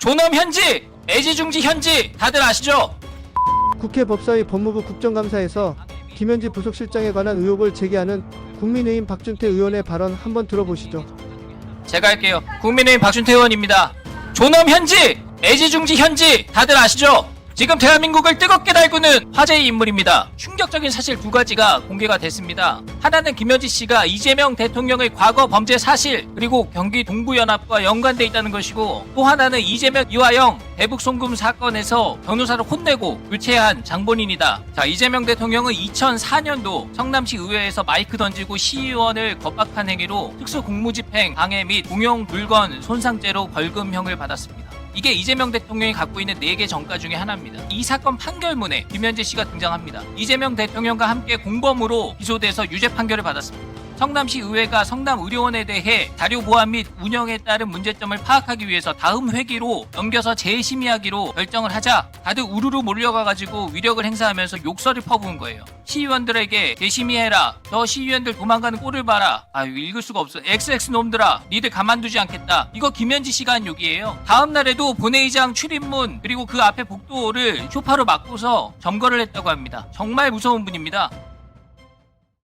존엄 현지, 애지중지 현지 다들 아시죠? 국회 법사위 법무부 국정감사에서 김현지 부속실장에 관한 의혹을 제기하는 국민의힘 박준태 의원의 발언 한번 들어보시죠. 제가 할게요. 국민의힘 박준태 의원입니다. 존엄 현지, 애지중지 현지 다들 아시죠? 지금 대한민국을 뜨겁게 달구는 화제의 인물입니다. 충격적인 사실 두 가지가 공개가 됐습니다. 하나는 김현지 씨가 이재명 대통령의 과거 범죄 사실 그리고 경기 동부연합과 연관돼 있다는 것이고 또 하나는 이재명 이화영 대북 송금 사건에서 변호사를 혼내고 교체한 장본인이다. 자 이재명 대통령은 2004년도 성남시 의회에서 마이크 던지고 시의원을 겁박한 행위로 특수공무집행 방해 및 공용 물건 손상죄로 벌금형을 받았습니다. 이게 이재명 대통령이 갖고 있는 4개 정가 중에 하나입니다. 이 사건 판결문에 김현재 씨가 등장합니다. 이재명 대통령과 함께 공범으로 기소돼서 유죄 판결을 받았습니다. 성남시 의회가 성남 의료원에 대해 자료 보안 및 운영에 따른 문제점을 파악하기 위해서 다음 회기로 넘겨서 재심의하기로 결정을 하자 다들 우르르 몰려가가지고 위력을 행사하면서 욕설을 퍼부은 거예요. 시의원들에게 재심의해라. 너 시의원들 도망가는 꼴을 봐라. 아 이거 읽을 수가 없어. XX 놈들아, 니들 가만두지 않겠다. 이거 김현지 한 욕이에요. 다음 날에도 본회의장 출입문 그리고 그 앞에 복도를 쇼파로 막고서 점거를 했다고 합니다. 정말 무서운 분입니다.